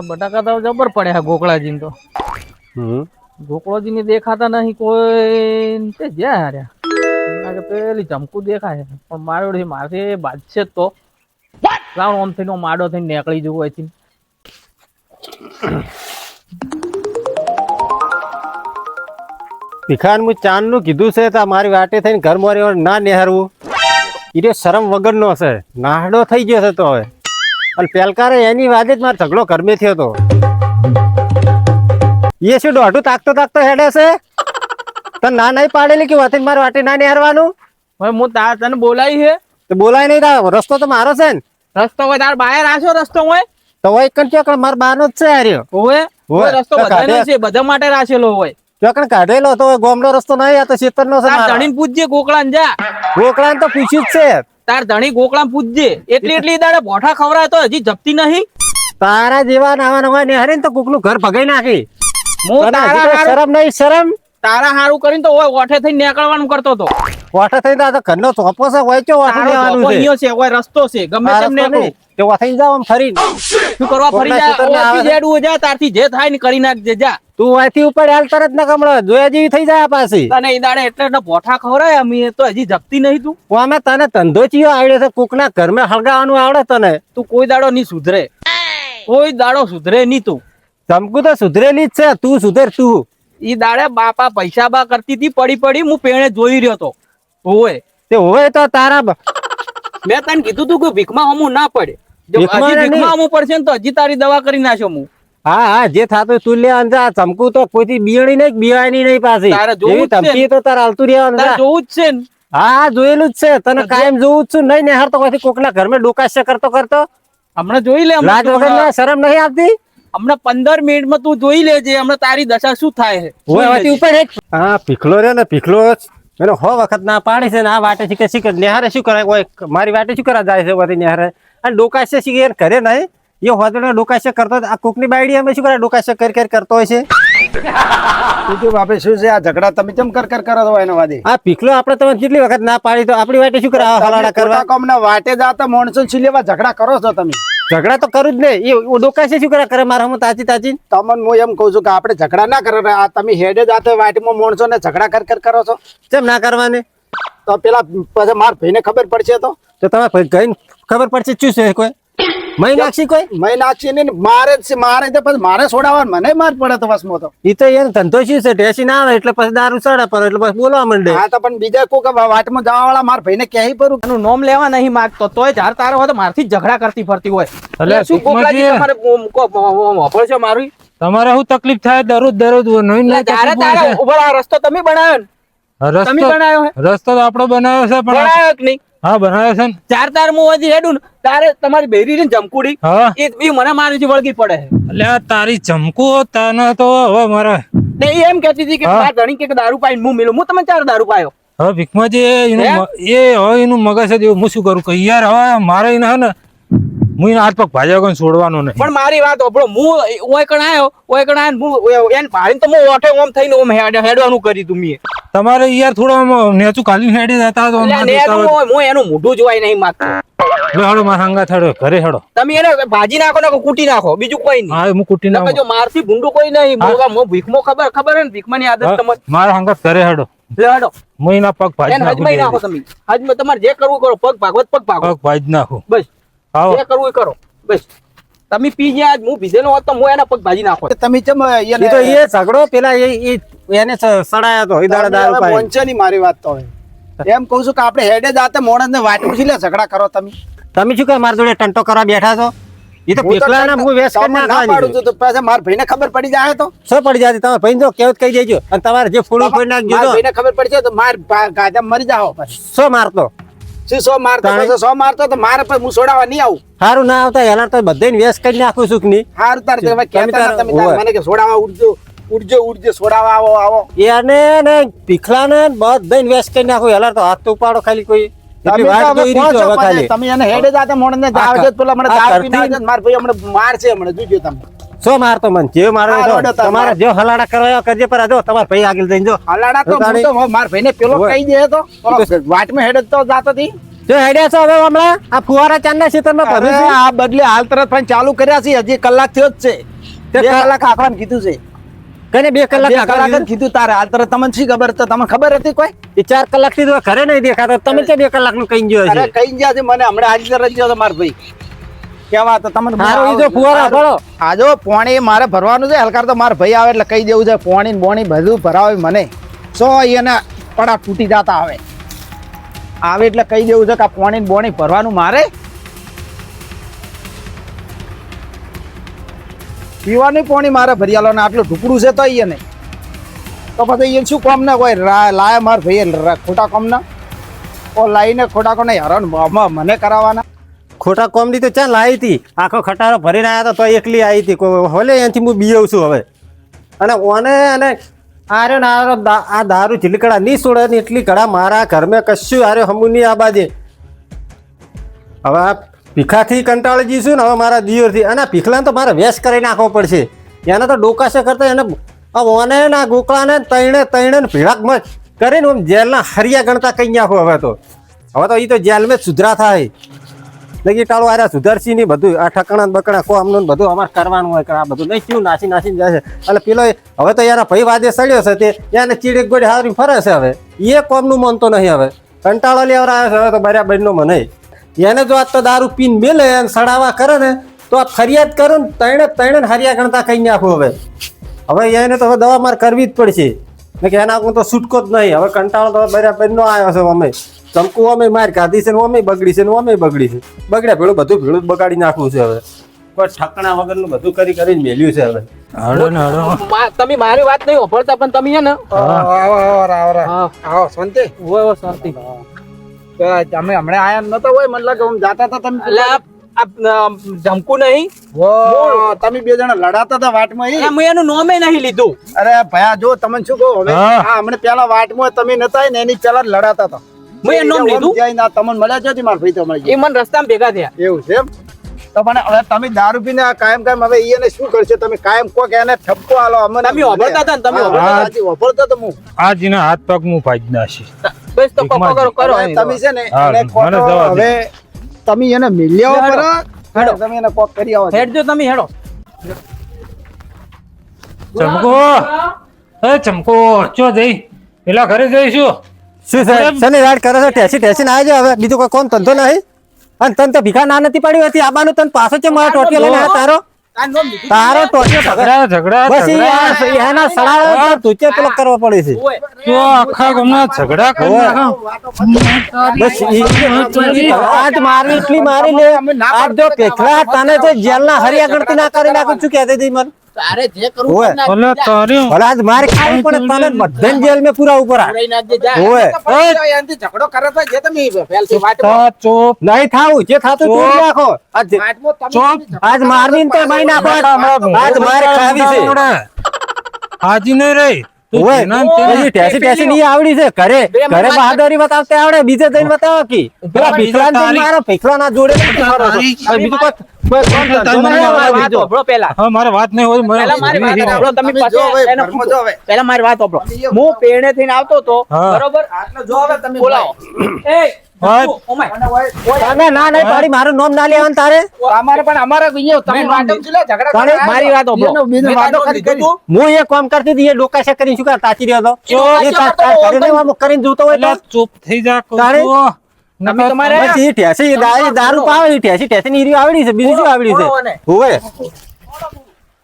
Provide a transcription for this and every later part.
આ બટાકા તો જબર પડ્યા ગોકળાજી તો. હમ. ગોકળાજી ને દેખાતા નહીં કોઈ તે જ્યાં હાર્યા. પેલી ચમકુ દેખાય છે. પણ મારો મારે બાજશે તો. લાવ ઓમ થઈને માડો થઈને નીકળી જવું અહીંથી ભીખાન હું ચાંદનું કીધું છે તો મારી વાટે થઈને ઘર મોરી ના નિહારવું. એ શરમ શરમ વગરનો છે. નાહડો થઈ ગયો છે તો હવે. અને પેલકારે એની વાદે જ મારો ઝઘડો ગરમે થયો હતો એ શું દોઢું તાકતો તાકતો હેડે છે? તને ના નહીં પાડેલી કે વાતે મારે વાટે ના નિહારવાનું? હવે હું તાર તને બોલાવી છે? તો બોલાય નહીં તાર. રસ્તો તો મારો છે ને. રસ્તો હોય તાર બહાર આશો રસ્તો હોય? તો હોય કણ કણ મારો બાનો જ છે હાર્યો. હોય? રસ્તો બધા છે બધા માટે રાખેલો હોય. ક્યાં કણ કાઢેલો તો ગોમડો રસ્તો નહીં આ તો ખેતર નો ધણી પૂછજે ગોકળા જા. ગોકળા તો પૂછ્યું જ છે. તાર ધણી ગોકળા પૂછજે એટલી એટલી દાડે બોઠા ખવરાય તો હજી જપતી નહીં. તારા જેવા નવા નવા ને તો કોકનું ઘર ભગાઈ નાખી. શરમ નહીં શરમ? તારા હારું કરીને તો ઓઠે થઈ નીકળવાનું કરતો હતો ઓઠે થઈ તો ઘરનો ચોપો છે હોય ચો ઓઠે લેવાનું છે? અહીંયો છે ઓય રસ્તો છે ગમે તેમ નીકળું. નહીં. થઈ જાવ આમ ફરીને. શું કરવા ફરી કોકના જા. જેડું તારથી જે થાય ને કરી નાખજે જા. તું અહીંથી ઉપર હાલ તરત ના કમળો જોયા જેવી થઈ જાય પાછી. તને ઈ દાડે એટલે એટલે બોઠા ખવડાય અમે તો હજી જપતી નહીં તું. હું આમે તને ધંધો ચિયો આવડે છે કોકના ઘરમાં હળગાવાનું આવડે તને. તું કોઈ દાડો નહીં સુધરે. કોઈ દાડો સુધરે નહીં તું. ચમકુ તો સુધરેલી જ છે તું સુધર તું. ઈ દાડે બાપા પૈસા બા કરતી હતી પડી પડી હું પેણે જોઈ રહ્યો તો. હોય તે હોય તો તારા બ- મેં તને કીધું તું કે ભીખમાં હમું ના પડે. પડશે ને તો હજી તારી દવા કરી નાખ્યો હું. હા હા જે થાતું તું લે જા. તો કોઈથી બિયાણી નહીં બિયાણી નહીં પાછી. એવી જ છે ને. ધમકી તો તારે હાલતું રહેવાનું જોવું જ છે ને. હા હા જોયેલું જ છે. તને કાયમ જોવું જ છું. નહીં નેહાર તો કોઈથી કોકના ઘરમાં ડોકાશે કરતો કરતો. હમણાં જોઈ લે હમણાં લાજ વગર શરમ નહીં આવતી? હમણાં પંદર મિનિટમાં તું જોઈ લેજે હમણાં તારી દશા શું થાય છે. ઉપર. હા પીખલો રે ને પીખલો એનો હો વખત ના પાડી છે ને આ વાટે શીખે શીખે. નેહારે શું કરે મારી વાટે શું કરા જાય છે વાતી નેહારે. અને ડોકાશે શીખે એને કરે નહીં? એ હોદડે ડોકાશે કરતો આ કોકની બાયડી અમે શું કરે? ડોકાશે કરી કરી કરતો હોય છે. બીજું બાપે શું છે? આ ઝઘડા તમે કેમ કર કર કરો છો એના વાદે? આ પીખલો આપણે તમે કેટલી વખત ના પાડી તો આપણી વાટે શું કરે? આવા હલાડા કરવા? કોમના વાટે જાતા માણસો શું લેવા ઝઘડા કરો છો તમે? ઝઘડા તો કરું જ નહીં એ ડોકાશ્ય શું કરે? કરે મારા હું તાચી તાચી તમને હું એમ કહું છું કે આપણે ઝઘડા ના કરો આ તમે હેડે જાતે વાટમાં માણસો ને ઝઘડા કર કર કરો છો. કેમ ના કરવાની? તો પેલા પછી માર ભાઈને ખબર પડશે તો? તો તમે ગઈ ખબર પડશે શું છે કોઈ? નાખશી કોઈ? મેં નાખી ને મારે જ મારે તો પછી મારે છોડાવવાનું મને માર પડે તો બસ તો. એ તો એનો ધંધો શું છે ટેસી ના આવે એટલે પછી દારૂ ચડે પર એટલે પછી બોલવા માંડે. હા તો પણ બીજા કોક વાટમાં જવા વાળા માર ભાઈને ક્યાંય પરું એનું નોમ લેવા નહીં માંગતો તોય જાર તારો હોય તો મારથી ઝઘડા કરતી ફરતી હોય. એટલે શું ગોખલાજી તમારે મ- કો- મ- મ- વાપરો છો મારું? તમારે શું તકલીફ થાય? દરરોજ દરરોજ નહીં નહીં તારે તારે ઊભો રસ્તો તમે બનાવ્યો ને. તમે બનાવ્યો રસ્તો તો આપણો બનાવ્યો છે પણ બનાવ્યો કે નહીં? હા બનાવ્યો છે ચાર તાર હું હજી હેડું ને તારે તમારી બેરી ને જમકુડી એ બી મને મારી વળગી પડે એટલે તારી જમકુ તને તો હવે મારે ને એમ કહેતી હતી કે. માર ધણી કે દારૂ પાઈને હું મિલું હું તમે ચાર દારૂ પાયો. હવે ભીખમાજી એનું એ હવે એનું મગજ છે હું શું કરું? કે યાર હવે મારે એને હે ને હું હાથ પગ ભાજ્યા કોઈ છોડવાનો નહીં. પણ મારી વાત ઓપડો હું ઓય કણ આયો ઓય કણ આયો હું એને ભાળીને તો હું ઓઠે ઓમ થઈને ઓમ હેડવાનું કરી તું મીએ તમારે યાર થોડો નેચું કાલી હેડી જતા તો હું એનું મોઢું જોવાય નહીં માંગતો હેડો મારા હંગા થડો ઘરે હેડો. તમે એને ભાજી નાખો ને કૂટી નાખો બીજું કોઈ નહીં. હા હું કુટી નાખો. જો મારથી ભૂંડું કોઈ નહીં મોગા મો ભીખમો ખબર ખબર હે ને ભીખમાની આદત તમને મારા હંગા ઘરે હેડો. લે હડો. ના પગ ભાજી નાખો. તમે. હજમાં તમારે જે કરવું કરો પગ ભાગવત પગ ભાગો. પગ ભાજી નાખો. બસ. જે કરવું એ કરો. બસ. તમે પી ગયા હું ભીધેલો હોત તો હું એના પગ ભાજી નાખો તમે ચમ ઈ તો એ ઝઘડો પેલા એ એને સડાયો તો દાડા દારૂ પાઈ પહોંચે નહીં મારી વાત તો એમ કહું છું કે આપણે હેડે જાતે માણસ ને વાટમાં શું લે ઝઘડા કરો તમે. તમે શું કે મારા જોડે ટંટો કરવા બેઠા છો? એ તો તો હું કરી છું. તો પછી મારા ભાઈને ખબર પડી જાય તો. શું પડી જાય તમે ભાઈ જો કેવત કહી દેજો. અને તમારે જે ફૂડું ફોડી નાખજો તો. ભાઈને ખબર પડશે તો માર ભા- મરી જાઓ પછી. શું મારતો? સો મારતો? સો મારતો તો મારે પછી હું છોડાવવા નહીં આવું. સારું ના આવતા એના તો બધાને વેસ કરી નાખું સુખની હારું તાર તમે કહેતા તમે મને કે છોડાવવા ઉડજો ઉડજો ઉડજો છોડાવવા આવો આવો. એને ને પીખલાને બધાને વેસ કરી નાખું. એલા તો હાથ તો ઉપાડો ખાલી કોઈ. તમે છો છો એને હેડે જાતે છે પેલા મને છે, મારા ભાઈ હમણાં મારશે હમણાં જોજો તમે. શું મારતો મન? જે મારો તમારે માર. જે હલાડા કરવા કરજે પર. જો તમારા ભાઈ આગળ જઈને જો. હલાડા તો હું તો મારા ભાઈને પેલો કહી દે તો. વાટમાં હેડે તો જાતો થી જો હેડ્યા છો હવે હમણાં? આ ફુવારા ચાંદના ક્ષેત્રમાં ભર્યું છે? આ બદલે હાલ તરત પણ ચાલુ કર્યા છે. હજી કલાક થયો જ છે. બે કલાક આખરામ કીધું છે. કને બે બે કલાક કલાક કીધું? તારે. હાલ તરત તમને શી ખબર? તો તમને ખબર હતી કોઈ? એ ચાર કલાકથી તો ઘરે નહીં દેખાતો. તમે કે બે કલાકનું કઈ ગયો છે કઈ ગયા છે. મને હમણાં આજ તરત ગયો મારા ભાઈ. કેવા તો તમને મારો ઈ જો ફુવારા ભરો. આજો પોણી મારે ભરવાનું છે હલકાર તો માર ભાઈ આવે એટલે કહી દેવું છે પોણી ને બોણી બધું ભરાવે મને. સો એને પડા તૂટી જતા આવે. આવે એટલે કહી દેવું છે કે આ પોણી ને બોણી ભરવાનું મારે. પીવાની પોણી મારે ભરિયાલો ને આટલું ઢુકડું છે તો અહીંયા નહીં તો પછી એ શું કામ ના હોય? લાયા માર ભાઈ ખોટા કામ ના? ઓ લાઈને ખોટા કોને હેરાન મને કરાવવાના. ખોટા કોમડી તો ચાલ આવી હતી. આખો ખટારો ભરીને આવ્યા તો એકલી આવી હતી. હોલે અહીંથી હું બીયવ છું હવે. અને ઓને અને આરે ને આરો આ દારૂ ઝીલકડા નહીં છોડે ને એટલી કડા મારા ઘરમાં કશું આર્યો હમું નહીં આ બાજે. હવે આ ભીખાથી કંટાળી જઈશું ને હવે મારા દિયોરથી. અને ભીખલાને તો મારે વેસ કરી નાખવો પડશે. એને તો ડોકાશે કરતા એને આ ઓને ને આ ગોકળાને તૈણે તૈણે ને મત કરીને જેલના હરિયા ગણતા કઈ નાખો હવે તો. હવે તો એ તો જેલમાં મેં સુધરા થાય. લગી ટાળો આર્યા સુધરસી નહીં, બધું આ ઠકણા ને બકણા કો આમનું બધું અમારે કરવાનું હોય કે આ બધું નહીં શું નાસી જાય છે. એટલે પેલો હવે તો યાર ભાઈ વાદે સડ્યો છે તે એને ચીડીક ગોડી હારી ફરે છે હવે. એ કોમનું માનતો નહીં હવે. કંટાળો લેવરા આવે છે, હવે તો બરાબરનો મને. એને જો આજ તો દારૂ પીને મેલે અને સડાવા કરે ને, તો આ ફરિયાદ કરો ને, તણે તૈણે ને હરિયા ગણતા કહી નાખું હવે. હવે એને તો હવે દવા માર કરવી જ પડશે. કે એના હું તો છૂટકો જ નહીં. હવે કંટાળો તો બર્યા બહેનનો આવ્યો છે અમે. ચમકુ અમે માર કાઢી છે ને અમે બગડી છે ને અમે બગડી છે. બગડ્યા ભેળું બધું ભેળું બગાડી નાખવું છે હવે. પણ ઠકણા વગરનું બધું કરી કરીને મેલ્યું છે હવે. હડો ને હડો. તમે મારી વાત નહીં ઓફરતા પણ તમે છે ને આવો આવો આવો આવો શાંતિ. હોય શાંતિ. તો તમે હમણાં આયા નતો હોય? મને લાગે હું જાતા હતા તમે એટલે આ આ, જમકું નહીં? ઓ તમે બે જણા લડાતા હતા વાટમાં? મેં એનું નોમે નહીં લીધું. અરે ભયા જો તમને શું કહું? હવે હા. હમણાં પેલા વાટમાં તમે નતા ને એની પેલા લડાતા હતા. મેં એનું નામ લીધું. જઈને આ તમને મળ્યા છે મારા ભાઈ તો મળી એ મને રસ્તામાં ભેગા થયા. એવું છે તો પણ હવે તમે દારૂ પીને કાયમ કાયમ હવે એને શું કરશે? તમે કાયમ એને ઠપકો આલો અમને તમે વાપરતા હતા તમે હા, વાપરતા તો હું. આજ એના હાથ પગ હું ફાડી નાખી બસ તો પપ્પા કરો કરો તમે છે ને એને ખોટો હવે તમે એને મિલ્યા પર હેડો. તમે એને કોક કરી આવો તમે હેડો. ચમકો. એ ચમકો ચો જઈ. પેલા ઘરે જઈશું. શું છે? શનિ રાડ કરે છે? ટેસી ટેસી ના આવજો હવે. બીજું કોઈ કોમ ધંધો નહીં? અને તને તો ભીખા ના નથી પાડી હતી. આબાનું તને પાછો છે મારા ટોટિયો લઈને આ તારો? તારો ટોટિયો ઝઘડા ઝઘડા બસ એના સડા તો પેલો કરવો પડે છે. ઓય. તો આખા ગમના ઝઘડા કરો બસ આજ મારી એટલી મારી લે. આજ જો પેથડા તને તો જેલના હરિયા ગણતી ના કરી નાખું. છું કહેતી હતી મને? તારે જે કરવું હોય ભલે તાર્યું. ભલે આજ મારે ખાવી તને બધાને જેલ મેં પૂરા ઉપર આ. ઉડાઈ નાખજે, જા. ઓય. એનાથી ઝઘડો કરે તો જે તમે પહેલથી વાટમાં- તા ચોપ. નહીં થાવું જે થાતું તું રાખો. આજ ચોપ. આજ મારવી ને તો મારી નાખો. આજ મારે ખાવી છે. હાજી નહીં રહી. આવડી છે. ઘરે ઘરે બહાદુરી બતાવતે આવડે બીજે જઈને બતાવો કે. પેલા તારી- મારો જોડે નથી મારો વાત આવતો હતો બરોબર? આટલો જો હવે તમે બોલાવો. ના મારું નામ ના લેવાનું તારે પણ અમારે. મારી વાત. હું એ કામ કરતી હતી એ ડોકાશે કરીને શું કર તાચી રહ્યો હતો કરીને જોતો હોય ચૂપ થઈ જા તારે? છું. તમે તમારે બસ એ ઠેસી દા- એ દારૂ પાવે ઠેસી ઠેસી ની આવડી છે બીજું શું આવડી છે હોવે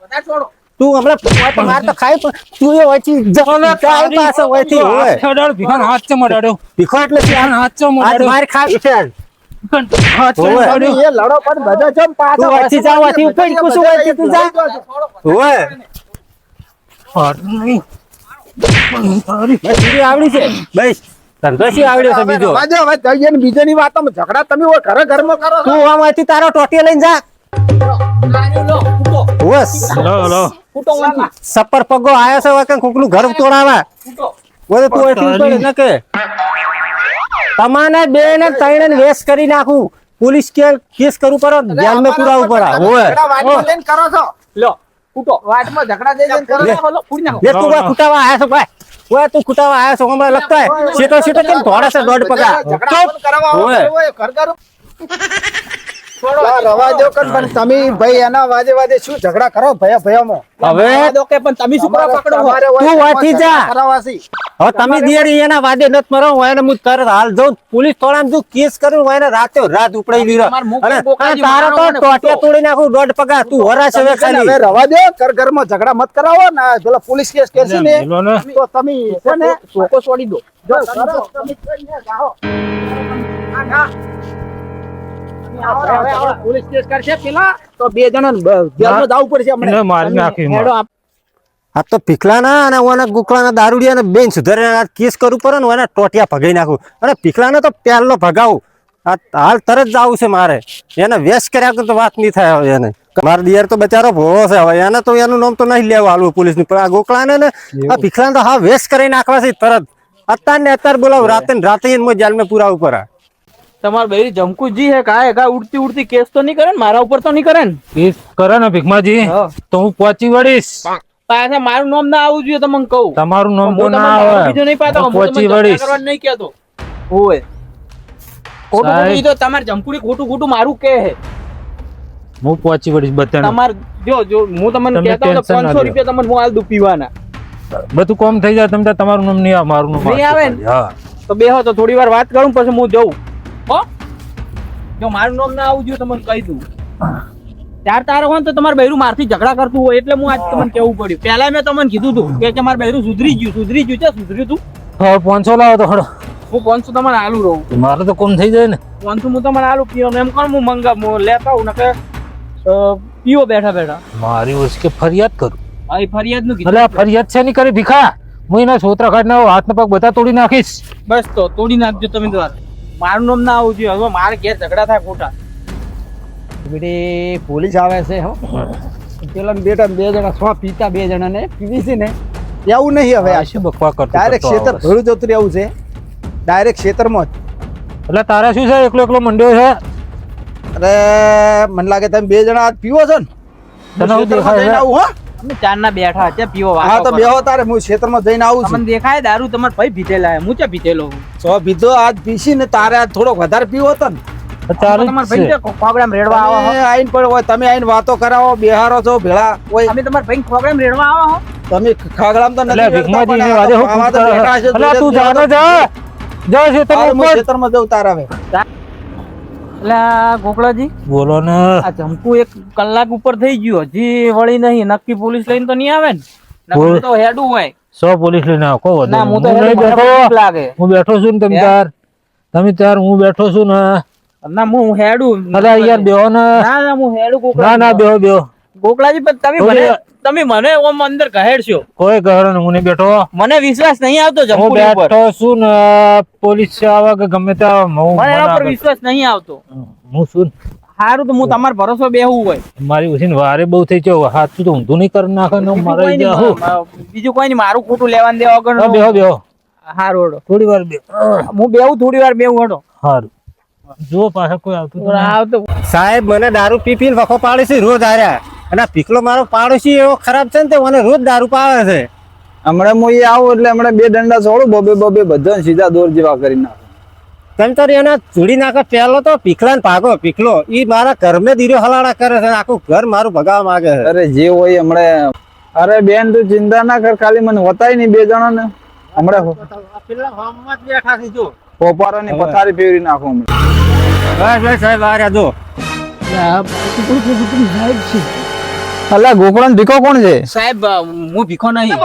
બધા છોડો. તું હમણાં માર તો ખાઈ પણ તું એ હાથ એટલે શું? હાથ માર ખાવી છે હાથ. એ લડો પણ બધા જેમ પાછા ઉપર તું જા. નહીં. ઈ આવડી છે. બસ શી આવડ્યો છે બીજો? બીજાની વાતોમાં. ઝઘડા તમે ઘરે ઘરમાં કરો તું આમાંથી તારો ટોટી લઈને જા. આર્યું લો, લો. સપર પગો આયા છે વખત કોકનું ઘર તોડાવા ફૂટો. બોલે તું અહીંથી પડે ન કે તમાને બે ને ત્રણ ને વેસ કરી નાખું. પોલીસ કે કેસ કરું પર જેલ મે પુરાવું પડે. વાટમાં લઈને કરો છો. લો, કૂટો વાટમાં ઝઘડા જઈને કરો ને બોલો ફૂડી નાખો. તું બા ખૂટાવા આયા છો ભાઈ. ઓય તું કુટાવા આયા છો હમણાં લગતા હે. સીટો સીટો કેમ ધોડા છે દોડ પગા? ઓય, ઘર ઘર. આ રવા દો કણ, પણ તમે ભાઈ એના વાજે વાજે શું ઝઘડા કરો ભયા ભયામાં? હવે? દો કે પણ તમે શું પકડો. તું જા. હવે તમે દિયરી એના વાદે નત મરો હું એને હું તરત હાલ જાઉં. પોલીસ થોડા જો કેસ કરું હું એને રાતે રાત ઉપડાઈ તમારે અને તારો તો ટોટિયા તોડી નાખું દોઢ પગા તું વરાશ હવે ખાલી. હવે રવા દો ઘર ઘરમાં ઝઘડા મત કરાવો ને પેલા પોલીસ કેસ કેસી ને તો તમે છે ને ચોકો છોડી દો. જો તમે આ ના. પોલીસ કેસ કરશે. પેલા તો બે જણા જેલમાં જવું પડશે અમને મારી નાખી હેડો આ તો પીખલાના અને ઓના ગુકલાના દારૂડિયા ને બેન સુધારે કેસ કરવું પડે ને ઓના ટોટિયા ભગાઈ નાખું. અને પીખલાને તો પહેલો ભગાવું. આ હાલ તરત જવું છે મારે. એને વેસ્ટ કર્યા વગર તો વાત નહીં થાય હવે એને. મારો દિયર તો બચારો ભોળો છે હવે. એને તો એનું નામ તો નહીં લેવા હાલવું પોલીસની પણ આ ગોકળાને ને આ પીખલાને તો હા વેસ્ટ કરી નાખવા છે તરત. અત્યાર ને અત્યારે બોલાવું. રાતે ને રાતે એને જેલ મેં પૂરા ઉપર આ. તમાર બેરી જમકુજી હે કાય કા ઉડતી ઉડતી કેસ તો નહીં કરે ને? મારા ઉપર તો નહીં કરે ને? કેસ કરે ને ભીખમાજી તો હું પહોંચી વળીશ. પાછા મારું નામ ના આવવું જોઈએ તમને કહું. તમારું નામ તો ના આવે. બીજો નહીં હું પહોંચી વળીશ. કરવાનું નહીં કહેતો. ઓય. ખોટું ખોટું તો તમારે જમકુડી ખોટું ખોટું મારું કે હે હું પહોંચી વળીશ બધાને. તમાર જો જો હું તમને કહેતો તો tension ના પાંચસો લ્યો. રૂપિયા તમને હું આલ દઉં પીવાના. બધું કોમ થઈ જાય તમને તમારું નામ નહીં આવે મારું નામ નહીં આવે હા. તો બેહો તો થોડી વાર વાત કરું પછી હું જઉં. હો? જો મારું નામ ના આવવું જોઈએ તમને કહી દઉં. ત્યાર તારે હોય ને તો તમારે બૈરું મારથી ઝઘડા કરતું હોય એટલે હું આજ તમને કેવું પડ્યું. પહેલા મેં તમને કીધું હતું કે મારે બૈરું સુધરી ગયું સુધરી ગયું છે સુધર્યું તું. હવે પાંચસો લાવો તો હડો. હું પાંચસો તમારે આલુ રહું. મારે તો કોમ થઈ જાય ને. પાંચસો હું તમારે આલુ પીવો એમ કોણ હું મંગા લેતા હું નકે પીવો બેઠા બેઠા. મારી ઓછી કે ફરિયાદ કરું. આ એ ફરિયાદનું એટલે ફરિયાદ છે નહીં કરી ભીખા. હું એના છોતરા કાઢના હાથ પગ બધા તોડી નાખીશ. બસ તો તોડી નાખજો તમે તો મારું નામ ના આવવું જોઈએ હવે મારે ઘેર ઝઘડા થાય ખોટા. બેટી પોલીસ આવે છે હો. પેલા બેટા બે જણા સો પીતા બે જણા ને પીવી છે ને. એવું નહીં હવે આ શું બકવા કરતો ડાયરેક્ટ ખેતર આવે છે? ભરું જતું રહેવું છે. ડાયરેક્ટ ખેતરમાં જ. એટલે તારે શું છે એકલો એકલો મંડ્યો છે? અરે મને લાગે તમે બે જણા આજ પીવો છો ને. તને શું દેખાય છે? આવું હો. ચાર ના બેઠા છે પીવો હા તો બેહો તારે હું ખેતરમાં જઈને આવું છું. દેખાય દારૂ તમારે ભાઈ પીધેલા હે હું ચા પીધેલો છું. પીધો આજ પીસી ને તારે આજ થોડોક વધારે પીવો હતો ને. તમે તારે એટલે ગોકળાજી? બોલો ને. આ ચંપુ એક કલાક ઉપર થઈ ગયો. હજી વળી નહીં. નક્કી પોલીસ લઈને તો નહીં આવે ને? તો હેડું હોય. સો પોલીસ લઈને આવો. કહો ના હું તો બેઠો. લાગે. હું બેઠો છું ને તમે? તાર. તમે તાર હું બેઠો છું ને. ના હું હેડું. અરે યાર બેહો ને. ના ના હું હેડું ના ના બેહો બેહો. ગોકળાજી પણ તમે મને તમે મને ઓમ અંદર કહેડશો કોઈ ગહરો હું નહીં બેઠો. મને વિશ્વાસ નહીં આવતો હું ઉપર. બેઠો છું ને પોલીસ આવે કે ગમે તે હું મને એના પર વિશ્વાસ નહીં આવતો. હું છું સારું તો હું તમાર ભરોસો બેહું હોય. મારી ઉછીને વારે બહુ થઈ ગયો હાથ તો ઊંધું નહીં કરી નાખે ને હું બીજું મરાઈ કોઈ નહીં, જાઉં. બીજું કોઈ નહીં મારું ખોટું લેવાનું દેવા વગર બેહો બેહો. હારું હડો. થોડી વાર બે હું બેહું થોડી વાર બેહું હડો. સારું જો પાછા કોઈ આવતું આવતું. સાહેબ મને દારૂ પી પીને વખો પાડે છે રોજ આર્યા અને આ પીકલો મારો પાડોશી એવો ખરાબ છે ને તે મને રોજ દારૂ પાવે છે. હમણાં હું એ આવું એટલે હમણાં બે દંડા છોડું બબે બબે બધા સીધા દોર જેવા કરી નાખું. તમે તો એના ચૂડી નાખે? પહેલો તો પીખલા ને ભાગો પીખલો ઈ મારા ઘરમે દીરો હલાડા કરે છે આખું ઘર મારું ભગાવા માંગે છે. અરે જે હોય હમણાં. અરે બેન તું ચિંતા ના કર ખાલી મને વતાય નહીં બે જણા ને હમણાં પોપારો ની પથારી ફેરવી નાખું હમણાં. બસ બસ સાહેબ આર્યા જો. અલા ગોકળણ ભીખો કોણ છે? સાહેબ હું ભીખો નહીં.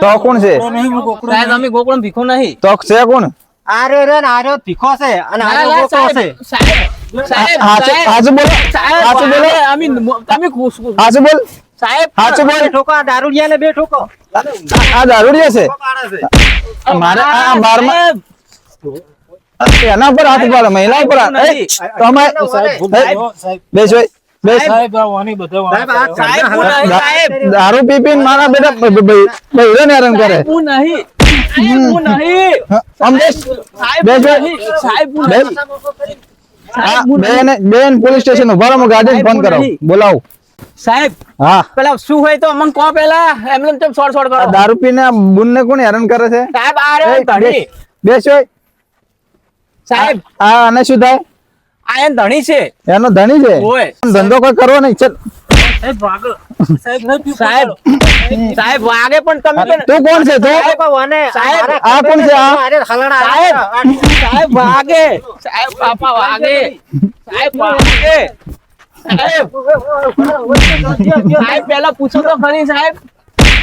તો કોણ છે? સાહેબ અમે ગોકળણ ભીખો નહીં. તો છે કોણ? આર્યો રે ને આર્યો ભીખો છે અને ના, આર્યો ના, છે. સાહેબ, સાહેબ, બોલો સાહેબ, બોલો. અમે- તમે હાચું બોલ. સાહેબ હાચું બોલ. ઠોકો આ દારૂડિયાને બે ઠોકો. આ દારૂડિયા છે? પાડે મારે આ બારમાં એના પર હાથ પાડે મહિલા પર હાથ. તમે સાહેબ, બેસ હું. દારૂ પી મારા બેટા બૈરો ને હેરાન કરે. હું નહીં. હું હા, હું હું હું બેન પોલીસ સ્ટેશન ઊભા રહો, ગાડી ફોન કરો કરાવું. સાહેબ હા. પેલા શું હોય તો અમને કહો પેલા. એમને તેમ સોડ સોડ કરો. દારૂ પીને બુન ને કોણ હેરાન કરે છે? સાહેબ આ રે બેસ- બેસ સાહેબ. આ અને શું થાય? આ એન ધણી છે. એનો ધણી છે? ઓય. ધંધો કોઈ કરવો નહીં. ચલ. સાહેબ વાગો સાહેબ સાહેબ સાહેબ વાગે પણ તમે તું કોણ છે? તું સાહેબ, સાહેબ, આ કોણ છે? આ? સાહેબ સાહેબ વાગે સાહેબ બાપા વાગે સાહેબ વાગે સાહેબ સાહેબ પેલા પૂછો તો ખરી સાહેબ.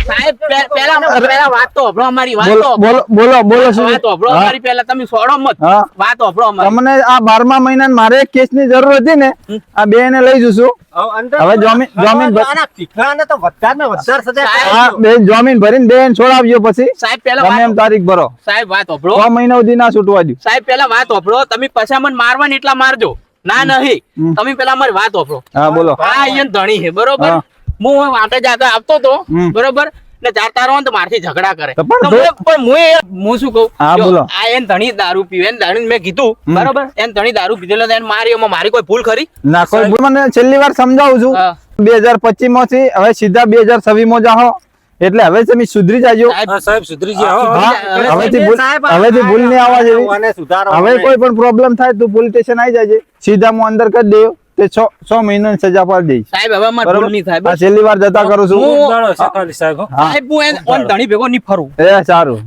સાહેબ પે- પેલા પેલા વાત તો હભળો અમારી વાત તો બોલો બોલો બોલો વાત હભળો. અમારી પેલા તમે સોડો મત. વાત હભળો અમારી. તમને આ બારમા મહિના મારે એક કેસની જરૂર હતી ને આ બે ને લઈ જશું. હવે જમીન જમીન ભર- તો વધારે ને વધારે સજા હા બે જમીન ભરીને બે છોડાવજો પછી. સાહેબ પેલા તમે એમ તારીખ ભરો. સાહેબ વાત હભળો. છ મહિના સુધી ના છૂટવા દઉં સાહેબ પેલા વાત હભળો. તમે પછી મને મારવા ને એટલા મારજો. ના નહીં. તમે પેલા મારી વાત હભળો. હા બોલો. હા અહીંયા ધણી છે બરોબર? હા. હું વાટે જાતા આવતો તો બરોબર? ને જાતા રહો તો મારથી ઝઘડા કરે. પણ હું- હું એ- હું શું કહું? હા, જો, બોલો. આ એન ધણી દારૂ પીવે એને ધણી મેં કીધું બરોબર? એને ધણી દારૂ પીધેલો એને મારી એમાં મારી કોઈ ભૂલ ખરી? ના કોઈ ભૂલ મને છેલ્લી વાર સમજાવું છું. બે હજાર પચીસમાંથી હવે સીધા બે હજાર છવ્વીસમાં જાઓ. એટલે હવે તમે સુધરી જાજો. સાહેબ, સુધરી હવેથી ભૂલ હવેથી ભૂલ નહીં આવવા જેવી. હવે કોઈ પણ પ્રોબ્લેમ થાય તો પોલીસ સ્ટેશન આવી જાય સીધા હું અંદર કરી દઉં તે છ છ મહિનાની સજા પાડી દઈશ. સાહેબ હવે મારે ભૂલ નહીં થાય આ છેલ્લી વાર જતા કરું છું. હું- દાડો છે સાહેબ સાહેબ હું ઓન ધણી ભેગો નહીં ફરું. એ સારું.